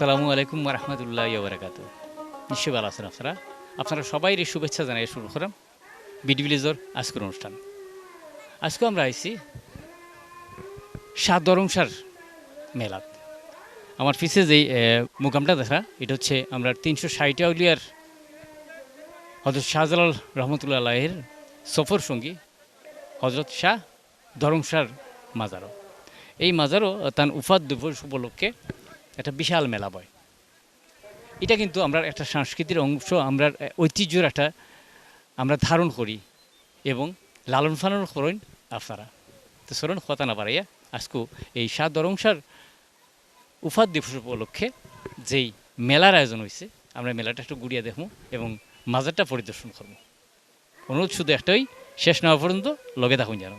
আসসালামু আলাইকুম রহমতুল্লাহ বারাকাত নিশ্চয় ভালো আছেন আপনারা? আপনারা সবাই শুভেচ্ছা জানাই, শুরু করাম বিডি ভিলেজর আজকের অনুষ্ঠান। আজকে আমরা আইছি সাত দরংসার মেলাত। আমার পিছে যেই মুকামটা দেখা, এটা হচ্ছে আমরা তিনশো ষাট আউলিয়ার হজরত শাহজালাল রহমতুল্লাহ আলাহের সফর সঙ্গী হজরত শাহ দরংসার মাজারও। এই মাজারও তার উফাদ দিবস উপলক্ষে একটা বিশাল মেলা বয়। এটা কিন্তু আমরা একটা সংস্কৃতির অংশ, আমরা ঐতিহ্যের একটা, আমরা ধারণ করি এবং লালন ফালন করেন আপনারা। তো সরণ কথা না পারাইয়া আজকে এই সাত দরংসার উফাদ দিবস উপলক্ষে যেই মেলার আয়োজন হয়েছে আমরা মেলাটা একটু গুড়িয়া দেখব এবং মাজারটা পরিদর্শন করব অনুরোধ শুধু একটাই, শেষ না হওয়া পর্যন্ত লগে থাকুন জানো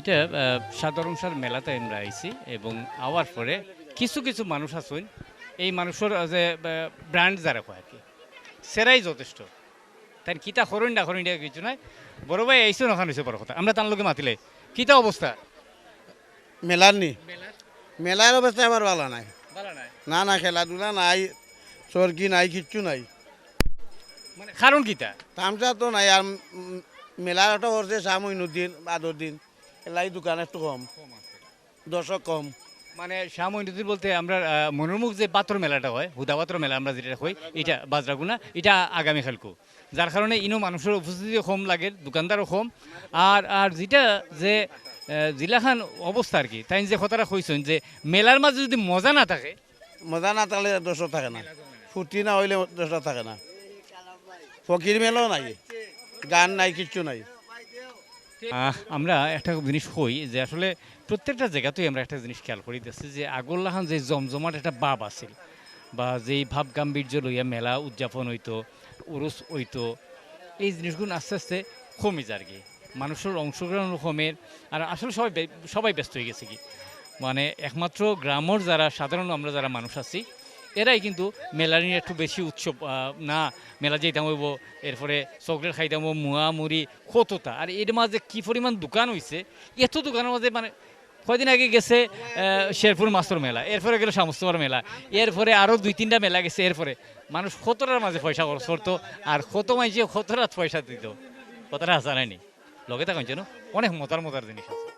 এটা সাধারণ সার মেলাতে আমরা আইছি এবং আওয়ার পরে কিছু কিছু মানুষ আছেন। এই মানুষের যে ব্র্যান্ড যারা কয় আর কি সেরাই যথেষ্ট। তাই কিতা করুন না এটা কিছু নাই। বড় ভাই আইসো নখান হয়েছে বড় কথা। আমরা তার লোকে মাতিলে। কিতা অবস্থা? মেলার নি। মেলার? অবস্থা আমার ভালো নাই। না না খেলাধুলা নাই চরকি নাই কিচ্ছু নাই। মানে কারণ কিতা? তামসা তো নাই আর মেলার একটা করছে শামইনুদ্দিন বাদর দিন এলাই দোকান একটু কম। দর্শক কম। মানে শ্যামইন্দ্রদিন বলতে আমরা মনোরমুখ যে পাত্র মেলাটা হয় হুদা পাত্র মেলা আমরা যেটা হই এটা বাজরাগুনা এটা আগামী কালকু যার কারণে ইনো মানুষের উপস্থিতি কম লাগে দোকানদারও কম। আর আর যেটা যে জিলাখান অবস্থা আর কি তাই যে কথাটা কইছেন যে মেলার মাঝে যদি মজা না থাকে মজা না থাকলে দর্শক থাকে না। ফুর্তি না হইলে দর্শক থাকে না। ফকির মেলাও নাই গান নাই কিচ্ছু নাই। আমরা একটা জিনিস হই যে আসলে প্রত্যেকটা জায়গাতেই আমরা একটা জিনিস খেয়াল করিতেছি যে আগরলাহান যে জমজমাট একটা বাব আছিল বা যেই ভাব গাম্ভীর্য লইয়া মেলা উদযাপন হইতো উরুস হইতো, এই জিনিসগুলো আস্তে আস্তে কমে যায় আর কি। মানুষের অংশগ্রহণ কমের আর আসলে সবাই সবাই ব্যস্ত হয়ে গেছে কি। মানে একমাত্র গ্রামের যারা, সাধারণ আমরা যারা মানুষ আছি এরাই কিন্তু মেলা নিয়ে একটু বেশি উৎসব না, মেলা যেতাম হইব, এরপরে চকলেট খাইতাম, মুয়া মুড়ি, কতটা। আর এর মাঝে কি পরিমাণ দোকান হইছে, এত দোকানের মাঝে মানে কয়দিন আগে গেছে শেরপুর মাস্তর মেলা, এরপরে গেল সামস্তবার মেলা, এরপরে আরও দুই তিনটা মেলা গেছে, এরপরে মানুষ কতটার মাঝে পয়সা খরচ করতো, আর কত মাইছে কতটা পয়সা দিত, কতটা আসা নাইনি লগে থাকেন যেন, অনেক মতার মজার জিনিস আছে।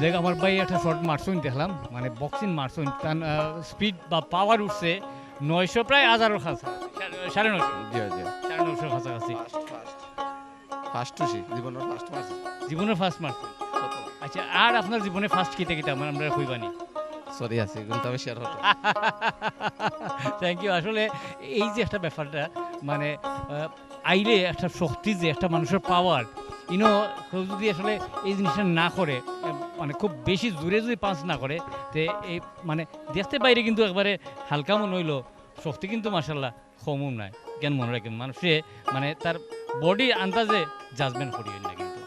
দেখ আমার ভাই একটা শর্ট মারসুন দেখলাম। মানে বক্সিং মারসুন তার স্পিড বা পাওয়ার উঠছে নয়শো প্রায় হাজারও কাছা সাড়ে জি জি। সাড়ে নয়শোর কাছাকাছি ফার্স্ট জীবনের ফার্স্ট মারছেন আচ্ছা আর আপনার জীবনে ফার্স্ট কিতা কিতা আমার আমরা কইবানি সরি আছে কিন্তু আমি শেয়ার হতো থ্যাংক ইউ আসলে এই যে একটা ব্যাপারটা মানে আইলে একটা শক্তি যে একটা মানুষের পাওয়ার ইনো কেউ যদি আসলে এই জিনিসটা না করে মানে খুব বেশি জোরে যদি পাঁচ না করে তে এই মানে দেখতে বাইরে কিন্তু একবারে হালকা মনে হইল শক্তি কিন্তু মাসাল্লাহ কমও নাই। জ্ঞান মনে রাখেন? মানুষে মানে তার বডি আন্দাজে জাজমেন্ট করিয়েন না কিন্তু।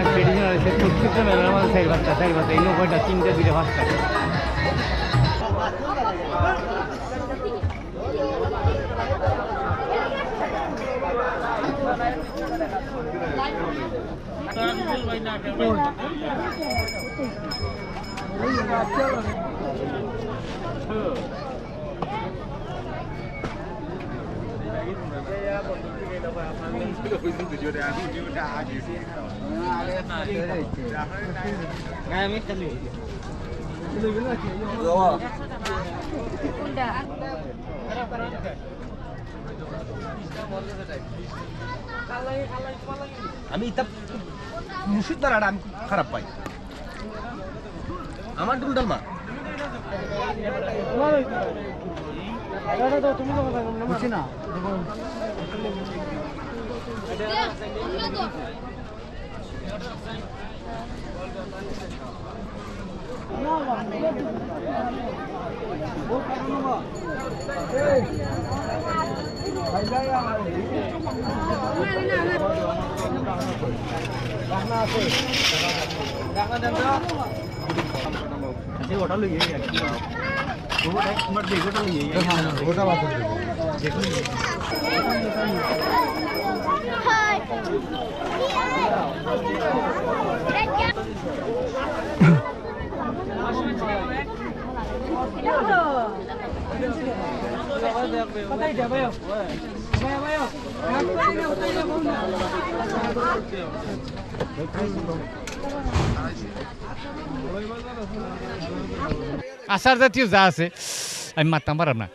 অনেক ট্রেডিশনাল আছে প্রত্যেকটা মেলার মধ্যে চার পাঁচটা চার পাঁচটা এই নব্বইটা তিনটে দুইটা পাঁচটা। আমি এটা মুর্শিদ দ্বারা আমি খারাপ পাই। আমার ডুলডাল মা বুঝছি না ওটা লইয়ে ওটা বাদ আচার জাতীয় যা আছে আমি মারতাম পারলাম না।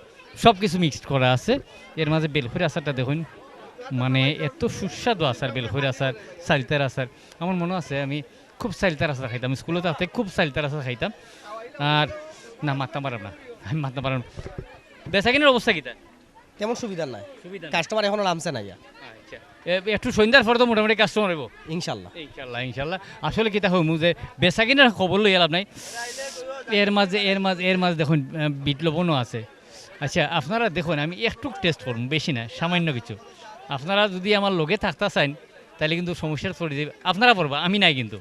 সব কিছু মিক্সড করা আছে। এর মাঝে বেলফুরি আচারটা দেখুন। মানে এত সুস্বাদু আচার বেলফুরি আচার সালিতার আচার। আমার মনে আছে আমি খুব সালিতার আচার খাইতাম। স্কুলে থাকতে খুব সালিতার আচার খাইতাম। আর না মারতাম পারলাম না। আমি মারতাম না। বেসাকিনের অবস্থা কিটা তেমন সুবিধা নাই? সুবিধা কাস্টমার এখনও নামছে না একটু সন্ধ্যার পর তো মোটামুটি কাস্টমার হইব ইনশাল্লাহ। ইনশাল্লাহ ইনশাল্লাহ। আসলে কি দেখো যে বেচা কিনার খবর লই লাভ নাই এর মাঝে এর মাঝে এর মাঝে দেখুন বিট লবণও আছে। আচ্ছা আপনারা দেখুন আমি একটু টেস্ট করুন বেশি না সামান্য কিছু। আপনারা যদি আমার লগে থাকতে চান তাহলে কিন্তু সমস্যার পড়ে যাবে আপনারা পড়বা আমি নাই কিন্তু।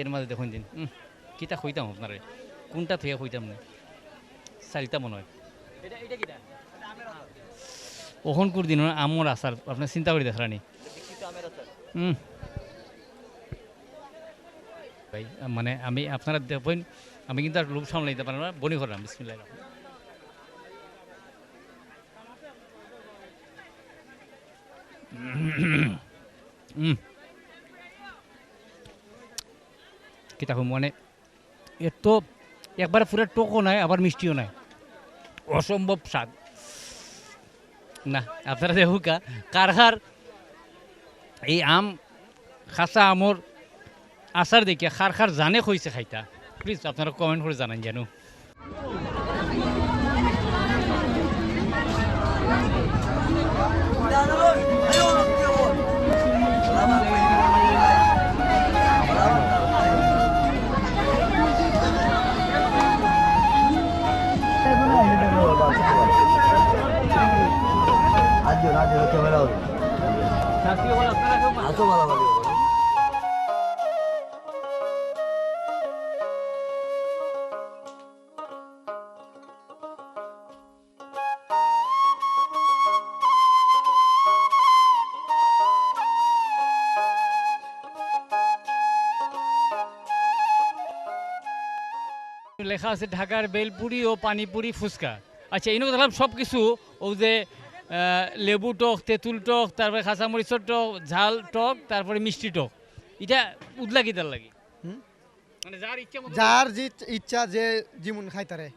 এর মাঝে দেখুন দিন কিতা হইতাম আপনারা? কোনটা থেকে হইতাম না? চারিটা মনে হয়। ওখন করে দিন আমর আসার আপনার চিন্তা করে দেখানি হুম ভাই মানে আমি আপনারা দেখবেন আমি কিন্তু আর লোক সামলাইতে পারব না। বনি করলাম বিসমিল্লাহ হুম কি মানে এর তো একবারে পুরো টোকও নাই, আবার মিষ্টিও নাই। অসম্ভব স্বাদ। না, আপনারা দেখুকা কারহার এই আম, খাসা আমর আচার দেখিয়া খার খার জানে কইছে খাইতা। প্লিজ আপনারা কমেন্ট করে জানান জানো লেখা আছে ঢাকার বেলপুরি ও পানিপুরি ফুচকা। আচ্ছা এনে দেখলাম সব কিছু ও যে লেবু টক তেঁতুল টক তারপরে খাঁচামরিচর টক ঝাল টক তারপরে মিষ্টি টক। এটা উদলা কি তার লাগে? মানে যার যে ইচ্ছা যে যেমন খাইতারে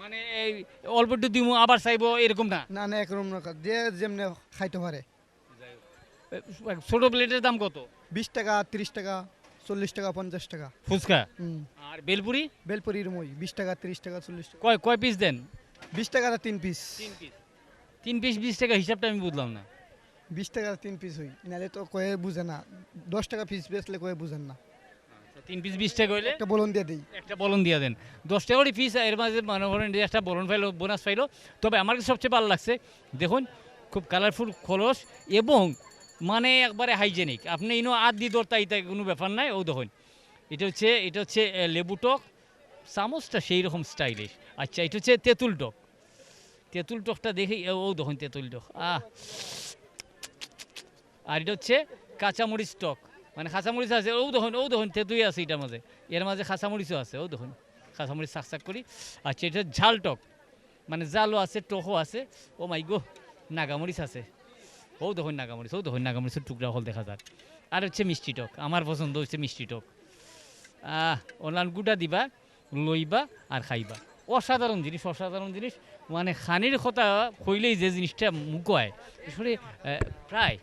মানে এই অল্প একটু দিমু আবার চাইব এরকম না? না না একরকম না যে যেমনি খাইতে পারে। ছোট প্লেটের দাম কত? বিশ টাকা তিরিশ টাকা চল্লিশ টাকা পঞ্চাশ টাকা। ফুচকা? আর বেলপুরি? বেলপুরির মই বিশ টাকা তিরিশ টাকা চল্লিশ টাকা। কয় কয় পিস দেন? বিশ টাকা তিন পিস তিন পিস তিন পিস বিশ টাকা হিসাবটা আমি বুঝলাম না। বিশ টাকা তিন পিস হই। নাহলে তো কয়ে বুঝে না। দশ টাকা পিস বেচলে কয়ে বুঝেন না। তিন পিস বিশ টাকা হইলে একটা বলন দিয়ে দিই। একটা বলন দিয়ে দেন। দশ টাকারই পিস এর মাঝে মনে করেন একটা বলন পাইলো বোনাস পাইলো। তবে আমার কাছে সবচেয়ে ভালো লাগছে দেখুন খুব কালারফুল খোলস এবং মানে একবারে হাইজেনিক আপনি ইনো আদ দিয়ে দরতা ইতা কোনো ব্যাপার নাই। ও দেখুন এটা হচ্ছে এটা হচ্ছে লেবু টক। চামচটা সেই রকম স্টাইলিশ আচ্ছা এটা হচ্ছে তেঁতুল টক। তেঁতুল টকটা দেখি, ও দেখুন তেঁতুল টক। আহ। আর এটা হচ্ছে কাঁচামরিচ টক। মানে কাঁচামরিচ আছে, ও দেখুন ও দেখুন তেঁতুই আছে এটার মাঝে। এর মাঝে কাঁচামরিচও আছে, ও দেখুন। কাঁচামরিচ শাক শাক করি। আচ্ছা এটা ঝাল টক। মানে জালও আছে, টকও আছে। ও মাই গো, নাগামরিচ আছে। ও দেখুন নাগামরিচ, ও দেখুন নাগামরিচের টুকরা হল দেখা যাক। আর হচ্ছে মিষ্টি টক, আমার পছন্দ হচ্ছে মিষ্টি টক। আহ অনলাইন গুটা দিবা, লইবা আর খাইবা। অসাধারণ জিনিস অসাধারণ জিনিস। মানে খানির কথা কইলেই যে জিনিসটা মুকয়। আসলে প্রায়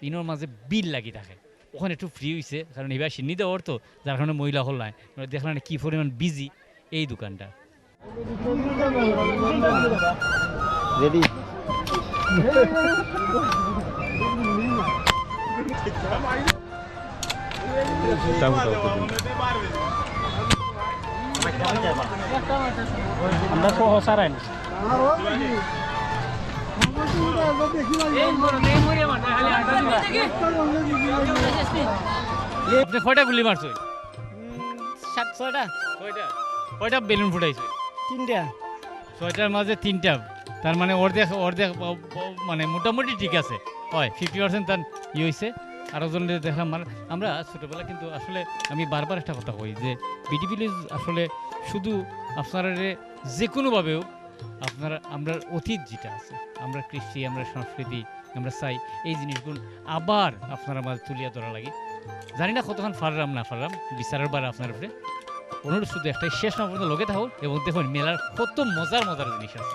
তিনোর মাঝে বিল লাগি থাকে। ওখানে একটু ফ্রি হয়েছে কারণ এবার সিন্নি দেওয়ার তো যার কারণে মহিলা হল নাই। দেখলাম না কি পরিমাণ বিজি এই দোকানটা। আমরা সহসারাই আপনি কয়টা গুলি মারছো? সাত ছয়টা। কয়টা কয়টা বেলুন ফুটাইছো? তিনটা। ছয়টার মাঝে তিনটা। তার মানে অর্ধেক অর্ধেক মানে মোটামুটি ঠিক আছে। হয় ফিফটি পার্সেন্ট তার ই হয়েছে আরও জন দেখলাম মানে আমরা ছোটোবেলা কিন্তু আসলে আমি বারবার একটা কথা কই যে বিডি ভিলেজ আসলে শুধু আপনারা যে কোনোভাবেও আপনারা, আমরা অতীত যেটা আছে, আমরা কৃষ্টি, আমরা সংস্কৃতি, আমরা চাই, এই জিনিসগুলো আবার আপনারা মাঝে তুলিয়া ধরা লাগে। জানি না কতক্ষণ ফারলাম না ফারলাম বিচারের বার আপনার উপরে। অনুরোধ শুধু একটাই, শেষ না পর্যন্ত লোকে থাকুন এবং দেখুন মেলার কত মজার মজার জিনিস আছে।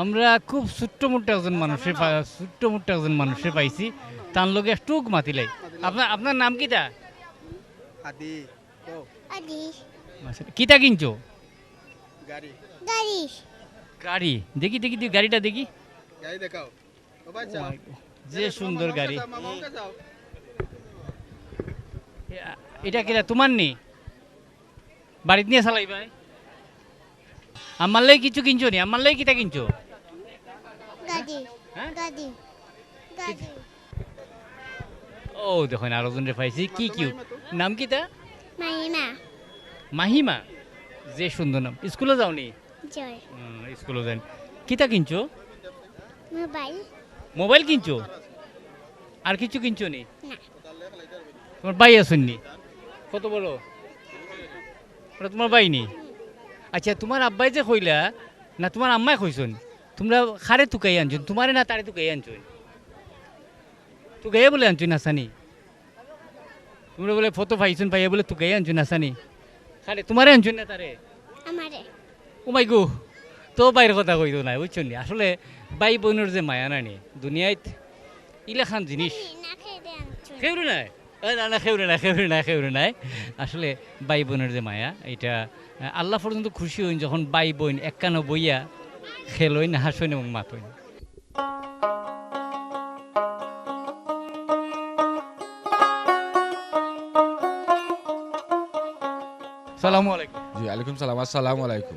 আমরা খুব ছোট্ট মোট্ট একজন মানুষে ছোট্ট মোট্ট একজন মানুষে পাইছি। তার লগে টুক মাতিলাই আপনার আপনার নাম কিটা আদি। আদি। কিটা কিনছো? গাড়ি। দেখি দেখি তুই গাড়িটা দেখি। যে সুন্দর গাড়ি। এটা কিটা তোমার নেই বাড়িতে নিয়ে চালাই ভাই আমার লাই কিছু কিনছো নি? আমার লাই কিটা কিনছো? ও দেখুন আরও জনরে পাইছি। কি কিউট নাম কিটা মাইমা মাহিমা? যে সুন্দর নাম। স্কুলে যাওনি? জয়। স্কুলে যান কিটা কিনছো? মোবাইল। মোবাইল কিনছো? আর কিছু কিনছো নি? না। তোমার ভাই আসেননি কত বলো ওটা তোমার ভাই নি? আচ্ছা তোমার আব্বাই যে কইলা না তোমার আম্মাই কইছন? তোমরা খারে তুকাই আনছো তোমারে না তারে তুকাই আনছো। তুকাইয়া বলে আনছো নাসানি তোমরা বলে ফটো পাইছন পাইয়া বলে তুকাই আনছো নাসানি খারে তোমারে আনছো না তারে? আমারে। ও মাই গো তো বাইরের কথা কইতো না বুঝছ নি? আসলে বাই বোনের যে মায়া নানি দুনিয়ায় ইলেখান জিনিস। না খেউরে নাই? না না খেউরে নাই খেউরে নাই খেউরে নাই। আসলে বাই বোনের যে মায়া এটা আল্লাহ পর্যন্ত খুশি হইন যখন বাই বোন একখানো বইয়া খেলইন হাসইন এবং মাতইন। সালামু আলাইকুম। জি আলাইকুম সালাম আসসালামু আলাইকুম।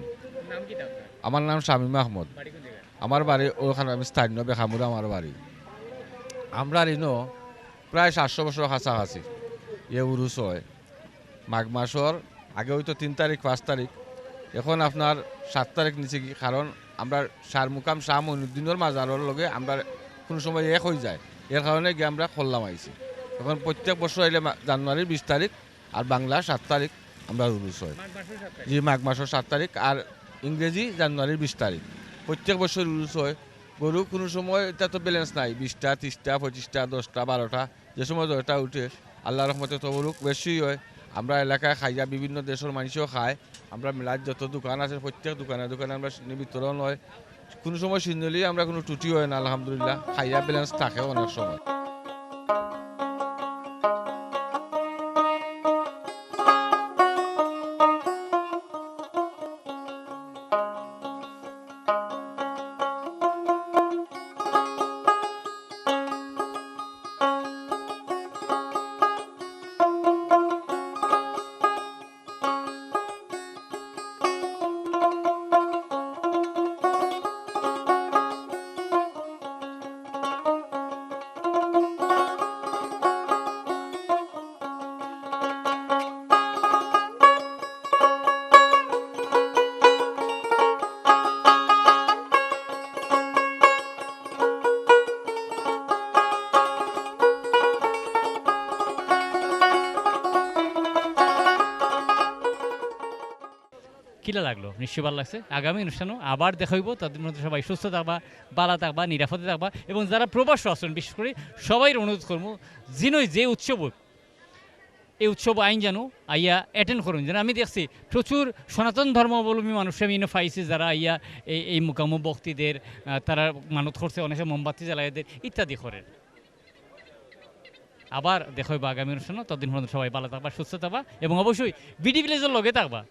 নাম কি আমার নাম শামীম আহমদ। আমার বাড়ি ওখানে আমি স্থানীয় বেখামুরা আমার বাড়ি। আমরা ইনো প্রায় সাতশো বছর কাছাকাছি এ উরুস হয় মাঘ মাসর আগে হয়তো তিন তারিখ পাঁচ তারিখ। এখন আপনার সাত তারিখ নিচে কি? কারণ আমরা সার মুকাম শাহ মনুদ্দিনের মাজারের লগে আমরা কোনো সময় এক হয়ে যায়। এর কারণে গিয়ে আমরা খোল্লাম আইছি। এখন প্রত্যেক বছর মা- জানুয়ারির বিশ তারিখ আর বাংলা সাত তারিখ আমরা উরুস হয় জি মাঘ মাসের সাত তারিখ আর ইংরেজি জানুয়ারির বিশ তারিখ। প্রত্যেক বছর রুলস হয় গরু কোনো সময় এটা তো ব্যালেন্স নাই। বিশটা ত্রিশটা পঁচিশটা দশটা বারোটা যে সময় দশটা উঠে আল্লাহ রহমতে তো গরু বেশি হয়। আমরা এলাকায় খাইয়া বিভিন্ন দেশের মানুষও খায়। আমরা মেলার যত দোকান আছে, প্রত্যেক দোকানে দোকানে আমরা বিতরণ হয়। কোনো সময় সিন্নলি আমরা কোনো টুটি হয় না, আলহামদুলিল্লাহ। খাইয়া ব্যালেন্স থাকে অনেক সময়। লাগল। নিশ্চয়ই ভালো লাগছে। আগামী অনুষ্ঠানও আবার দেখাইব তাদের মধ্যে সবাই সুস্থ থাকবা বালা থাকবা, নিরাপদে থাকবা এবং যারা প্রবাস আছেন, বিশেষ করে সবাই অনুরোধ করব, যিনই যে উৎসব এই উৎসব আইন জানো আইয়া অ্যাটেন্ড করুন। যেন আমি দেখছি প্রচুর সনাতন ধর্মাবলম্বী মানুষ, আমি পাইছি যারা আইয়া এই এই মোকাম বক্তিদের তারা মানত করছে, অনেকে মোমবাতি জ্বালাইদের ইত্যাদি করেন। আবার দেখো আগামী অনুষ্ঠানও। ততদিন পর্যন্ত সবাই ভালো থাকবা, সুস্থ থাকবা এবং অবশ্যই বিডি ভিলেজের লগে থাকবা।